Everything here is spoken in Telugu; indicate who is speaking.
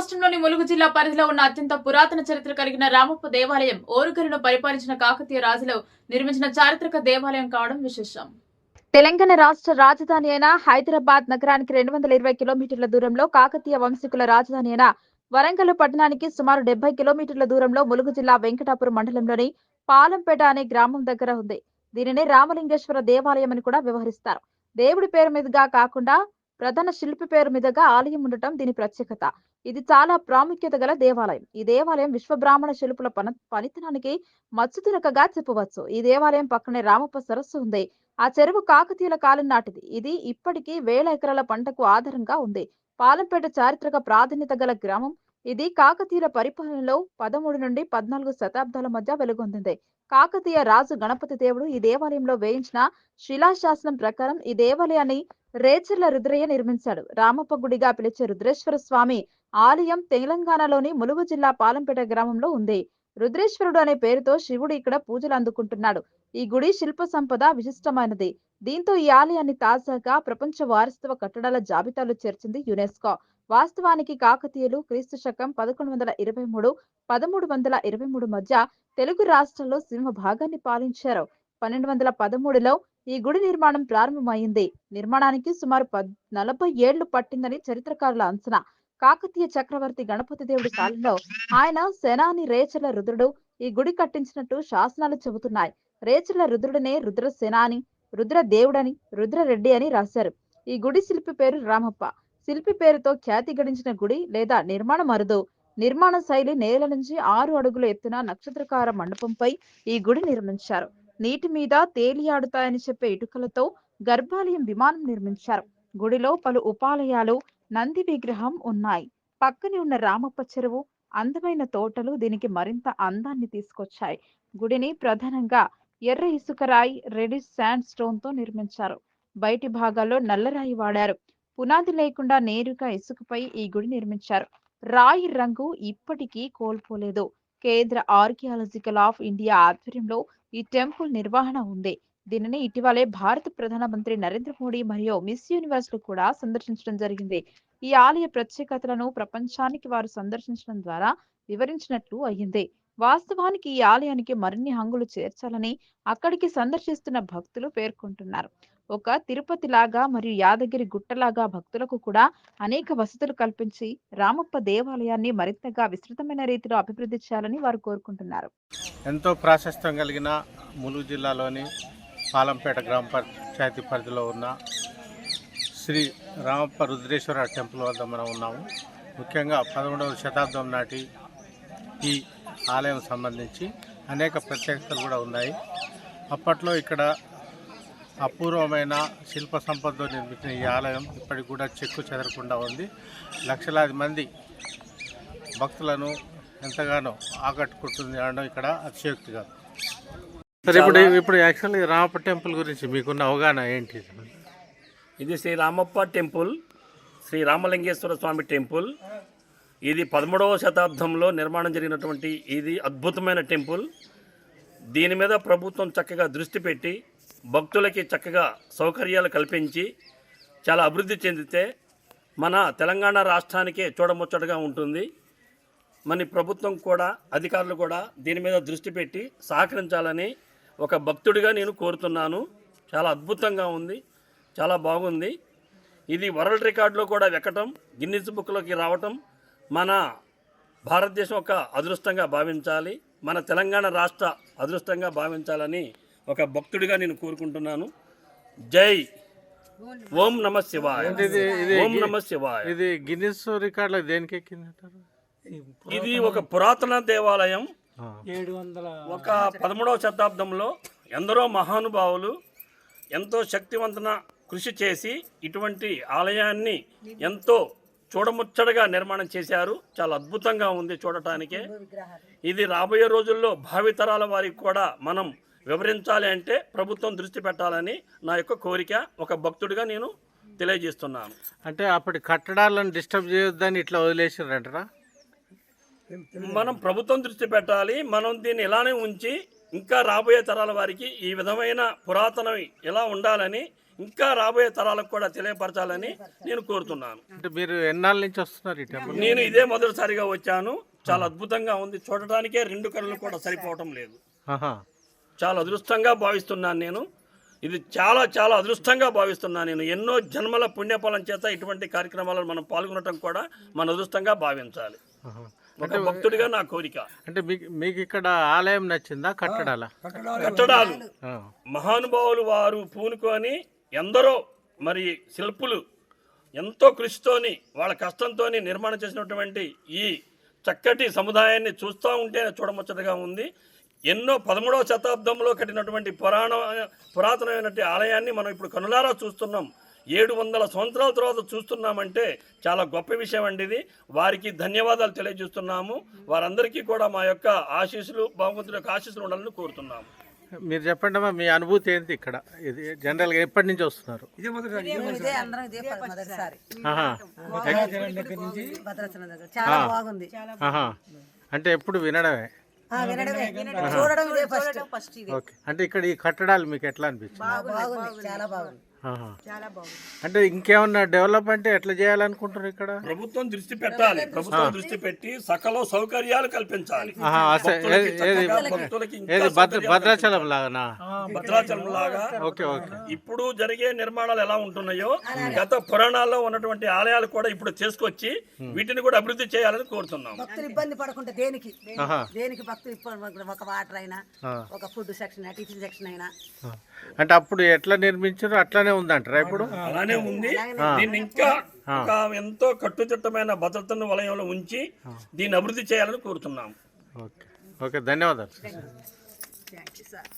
Speaker 1: రాష్ట్రంలోని ములుగు జిల్లా పరిధిలో ఉన్న అత్యంత పురాతన చరిత్ర కలిగిన రామప్ప దేవాలయం ఓరుగరును పరిపాలించిన కాకతీయ రాజులు నిర్మించిన చారిత్రక దేవాలయం కావడం విశేషం. తెలంగాణ రాష్ట్ర రాజధాని అయిన హైదరాబాద్ నగరానికి రెండు వందల ఇరవై కిలోమీటర్ల దూరంలో కాకతీయ వంశీకుల రాజధాని అయిన వరంగల్ పట్టణానికి సుమారు డెబ్బై కిలోమీటర్ల దూరంలో ములుగు జిల్లా వెంకటాపురం మండలంలోని పాలంపేట అనే గ్రామం దగ్గర ఉంది. దీనిని రామలింగేశ్వర దేవాలయం అని కూడా వ్యవహరిస్తారు. దేవుడి పేరు మీదుగా కాకుండా ప్రధాన శిల్పి పేరు మీదుగా ఆలయం ఉండటం దీని ప్రత్యేకత. ఇది చాలా ప్రాముఖ్యత గల దేవాలయం. ఈ దేవాలయం విశ్వ బ్రాహ్మణ శిల్పుల పన పనితనానికి మచ్చుతునకగా చెప్పవచ్చు. ఈ దేవాలయం పక్కనే రామప్ప సరస్సు ఉంది. ఆ చెరువు కాకతీయుల కాలం నాటిది. ఇది ఇప్పటికీ వేల ఎకరాల పంటకు ఆధారంగా ఉంది. పాలంపేట చారిత్రక ప్రాధాన్యత గల గ్రామం. ఇది కాకతీయుల పరిపాలనలో పదమూడు నుండి పద్నాలుగు శతాబ్దాల మధ్య వెలుగొందింది. కాకతీయ రాజు గణపతి దేవుడు ఈ దేవాలయంలో వేయించిన శిలాశాసనం ప్రకారం ఈ దేవాలయాన్ని రేచర్ల రుద్రయ్య నిర్మించాడు. రామప్ప గుడిగా పిలిచే రుద్రేశ్వర స్వామి ఆలయం తెలంగాణలోని ములుగు జిల్లా పాలంపేట గ్రామంలో ఉంది. రుద్రేశ్వరుడు అనే పేరుతో శివుడు ఇక్కడ పూజలు అందుకుంటున్నాడు. ఈ గుడి శిల్ప సంపద విశిష్టమైనది. దీంతో ఈ ఆలయాన్ని తాజాగా ప్రపంచ వారసత్వ కట్టడాల జాబితాలో చేర్చింది యునెస్కో. వాస్తవానికి కాకతీయులు క్రీస్తు శకం పదకొండు వందల ఇరవై మూడు పదమూడు వందల ఇరవై మూడు మధ్య తెలుగు రాష్ట్రాల్లో సింహ భాగాన్ని పాలించారు. పన్నెండు వందల పదమూడులో ఈ గుడి నిర్మాణం ప్రారంభమైంది. నిర్మాణానికి సుమారు పద్ నలభై ఏళ్ళు పట్టిందని చరిత్రకారుల అంచనా. కాకతీయ చక్రవర్తి గణపతి దేవుడి కాలంలో ఆయన సేనాని రేచల రుద్రుడు ఈ గుడి కట్టించినట్టు శాసనాలు చెబుతున్నాయి. రేచల రుద్రుడనే రుద్ర సేనాని రుద్ర దేవుడని రుద్రరెడ్డి అని రాశారు. ఈ గుడి శిల్పి పేరు రామప్ప. శిల్పి పేరుతో ఖ్యాతి గడించిన గుడి లేదా నిర్మాణం అరుదు. నిర్మాణ శైలి నేల నుంచి ఆరు అడుగుల ఎత్తున నక్షత్రకార మండపంపై ఈ గుడి నిర్మించారు. నీటి మీద తేలియాడుతాయని చెప్పే ఇటుకలతో గర్భాలయం విమానం నిర్మించారు. గుడిలో పలు ఉపాలయాలు నంది విగ్రహం ఉన్నాయి. పక్కనే ఉన్న రామప్ప చెరువు అందమైన తోటలు దీనికి మరింత అందాన్ని తీసుకొచ్చాయి. గుడిని ప్రధానంగా ఎర్ర ఇసుకరాయి రెడిష్ శాండ్ స్టోన్తో నిర్మించారు. బయటి భాగాల్లో నల్లరాయి వాడారు. పునాది లేకుండా నేరుగా ఇసుకపై ఈ గుడి నిర్మించారు. రాయి రంగు ఇప్పటికీ కోల్పోలేదు. కేంద్ర ఆర్కియాలజికల్ ఆఫ్ ఇండియా ఆధ్వర్యంలో ఈ టెంపుల్ నిర్వహణ ఉంది. దీనిని ఇటీవలే భారత ప్రధానమంత్రి నరేంద్ర మోడీ మరియు మిస్ యూనివర్స్లు కూడా సందర్శించడం జరిగింది. ఈ ఆలయ ప్రత్యేకతలను ప్రపంచానికి వారు సందర్శించడం ద్వారా వివరించినట్లు అయ్యింది వాస్తవానికి ఈ ఆలయానికి మరిన్ని హంగులు చేర్చాలని అక్కడికి సందర్శిస్తున్న భక్తులు పేర్కొంటున్నారు. ఒక తిరుపతి లాగా మరియు యాదగిరి గుట్టలాగా భక్తులకు కూడా అనేక వసతులు కల్పించి రామప్ప దేవాలయాన్ని మరింతగా విస్తృతమైన రీతిలో అభివృద్ధి చేయాలని వారు కోరుకుంటున్నారు.
Speaker 2: ఎంతో ప్రాశస్త్యం కలిగిన ములుగు జిల్లాలోని పాలంపేట గ్రామ పంచాయతీ పరిధిలో ఉన్న శ్రీ రామప్ప రుద్రేశ్వర టెంపుల్ వద్ద మనం ఉన్నాము. ముఖ్యంగా పదమూడవ శతాబ్దం నాటి ఈ ఆలయం సంబంధించి అనేక ప్రత్యేకతలు కూడా ఉన్నాయి. అప్పట్లో ఇక్కడ అపూర్వమైన శిల్ప సంపదతో నిర్మించిన ఈ ఆలయం ఇప్పటికి కూడా చెక్కు చెదరకుండా ఉంది. లక్షలాది మంది భక్తులను ఎంతగానో ఆకట్టుకుంటుంది అనడం ఇక్కడ అతిశయోక్తి కాదు సరే ఇప్పుడు ఇప్పుడు యాక్చువల్లీ రామప్ప టెంపుల్ గురించి మీకున్న అవగాహన ఏంటి?
Speaker 3: ఇది శ్రీ రామప్ప టెంపుల్ శ్రీ రామలింగేశ్వర స్వామి టెంపుల్ ఇది పదమూడవ శతాబ్దంలో నిర్మాణం జరిగినటువంటి ఇది అద్భుతమైన టెంపుల్. దీని మీద ప్రభుత్వం చక్కగా దృష్టి పెట్టి భక్తులకి చక్కగా సౌకర్యాలు కల్పించి చాలా అభివృద్ధి చెందితే మన తెలంగాణ రాష్ట్రానికే చూడముచ్చటగా ఉంటుంది. మన ప్రభుత్వం కూడా అధికారులు కూడా దీని మీద దృష్టి పెట్టి సహకరించాలని ఒక భక్తుడిగా నేను కోరుతున్నాను. చాలా అద్భుతంగా ఉంది చాలా బాగుంది. ఇది వరల్డ్ రికార్డులో కూడా ఎక్కటం గిన్నిస్ బుక్లోకి రావటం మన భారతదేశం ఒక అదృష్టంగా భావించాలి మన తెలంగాణ రాష్ట్ర అదృష్టంగా భావించాలని ఒక భక్తుడిగా నేను కోరుకుంటున్నాను. జై ఓం నమ శివాయ. ఓం నమ శివాయ.
Speaker 2: ఇది గిన్నిస్ రికార్డులో దేనికి ఎక్కిందంటారు?
Speaker 3: ఇది ఒక పురాతన దేవాలయం.
Speaker 2: ఆ.
Speaker 3: ఒక పదమూడవ శతాబ్దంలో ఎందరో మహానుభావులు ఎంతో శక్తివంతన కృషి చేసి ఇటువంటి ఆలయాన్ని ఎంతో చూడముచ్చటగా నిర్మాణం చేశారు. చాలా అద్భుతంగా ఉంది చూడటానికే. ఇది రాబోయే రోజుల్లో భావితరాల వారికి కూడా మనం వివరించాలి అంటే ప్రభుత్వం దృష్టి పెట్టాలని నా యొక్క కోరిక. ఒక భక్తుడిగా నేను తెలియజేస్తున్నాను.
Speaker 2: అంటే అప్పటి కట్టడాలను డిస్టర్బ్ చేయొద్దని ఇట్లా వదిలేసారంటారా
Speaker 3: మనం ప్రభుత్వం దృష్టి పెట్టాలి. మనం దీన్ని ఇలానే ఉంచి ఇంకా రాబోయే తరాల వారికి ఈ విధమైన పురాతనవి ఎలా ఉండాలని ఇంకా రాబోయే తరాలకు కూడా తెలియపరచాలని నేను కోరుతున్నాను.
Speaker 2: అంటే మీరు ఎన్నాళ్ళ నుంచి వస్తున్నారు ఈ టెంపుల్
Speaker 3: నేను ఇదే మొదటిసారిగా వచ్చాను. చాలా అద్భుతంగా ఉంది. చూడటానికే రెండు కళ్ళు కూడా సరిపోవటం లేదు.
Speaker 2: ఆహా.
Speaker 3: చాలా అదృష్టంగా భావిస్తున్నాను నేను. ఇది చాలా చాలా అదృష్టంగా భావిస్తున్నాను నేను. ఎన్నో జన్మల పుణ్యఫలం చేత ఇటువంటి కార్యక్రమాలను మనం పాల్గొనటం కూడా మన అదృష్టంగా భావించాలి.
Speaker 2: ఆహా.
Speaker 3: ఒక భక్తుడిగా నా కోరిక.
Speaker 2: అంటే మీకు మీకు ఇక్కడ ఆలయం నచ్చిందా? కట్టడాలా?
Speaker 3: కట్టడాలు
Speaker 2: ఆ.
Speaker 3: మహానుభావులు వారు పూనుకొని ఎందరో మరి శిల్పులు ఎంతో కృషితోని వాళ్ళ కష్టంతో నిర్మాణం చేసినటువంటి ఈ చక్కటి సముదాయాన్ని చూస్తూ ఉంటే చూడముచ్చటగా ఉంది. ఎన్నో పదమూడవ శతాబ్దంలో కట్టినటువంటి పురాణ పురాతనమైనటువంటి ఆలయాన్ని మనం ఇప్పుడు కనులారా చూస్తున్నాం. ఏడు వందల సంవత్సరాల తర్వాత చూస్తున్నామంటే చాలా గొప్ప విషయం అండి ఇది. వారికి ధన్యవాదాలు తెలియజేస్తున్నాము. వారందరికీ కూడా మా యొక్క ఆశీస్సులు భగవంతుడి యొక్క ఆశీస్సులు ఉండాలని కోరుతున్నాము.
Speaker 2: మీరు చెప్పండి అమ్మా మీ అనుభూతి ఏంటి ఇక్కడ? ఇది జనరల్గా ఎప్పటి నుంచి వస్తున్నారు?
Speaker 4: మేము ఇదే అందరం ఇదే ప- మొదటిసారి
Speaker 2: ఆహా.
Speaker 4: భద్రాచలం దగ్గర. చాలా బాగుంది.
Speaker 2: ఆహా. అంటే ఎప్పుడు వినడమే?
Speaker 4: ఆ, వినడమే. చూడడం ఇదే ఫస్ట్
Speaker 2: ఓకే. అంటే ఇక్కడ ఈ కట్టడాలు మీకు ఎట్లా అనిపించింది?
Speaker 4: బాగుంది. చాలా బాగుంది.
Speaker 2: అంటే ఇంకేమన్నా డెవలప్ అంటే ఎట్లా చేయాలనుకుంటారు ఇక్కడ?
Speaker 3: ప్రభుత్వం దృష్టి పెట్టాలి. ప్రభుత్వం దృష్టి పెట్టి సకల సౌకర్యాలు కల్పించాలి.
Speaker 2: భద్రాచలం లాగానా?
Speaker 3: భద్రాచలం లాగా
Speaker 2: ఓకే ఓకే.
Speaker 3: ఇప్పుడు జరిగే నిర్మాణాలు ఎలా ఉంటున్నాయో గత పురాణాల్లో ఉన్నటువంటి ఆలయాలు కూడా ఇప్పుడు చేసుకొచ్చి వీటిని కూడా అభివృద్ధి చేయాలని కోరుతున్నాం.
Speaker 4: భక్తులు ఇబ్బంది పడకుండా దేనికి. దేనికి భక్తులు ఒక వాటర్ అయినా. ఒక ఫుడ్ సెక్షన్ అయినా టిఫిన్ సెక్షన్ అయినా.
Speaker 2: అంటే అప్పుడు ఎట్లా నిర్మించారో అట్లానే ఉందంటారా ఇప్పుడు?
Speaker 3: అలానే ఉంది. దీన్ని ఇంకా ఒక ఎంతో కట్టుదిట్టమైన భద్రతను వలయంలో ఉంచి దీన్ని అభివృద్ధి చేయాలని కోరుతున్నాం
Speaker 2: ఓకే. ఓకే ధన్యవాదాలు
Speaker 4: థ్యాంక్ యూ సార్.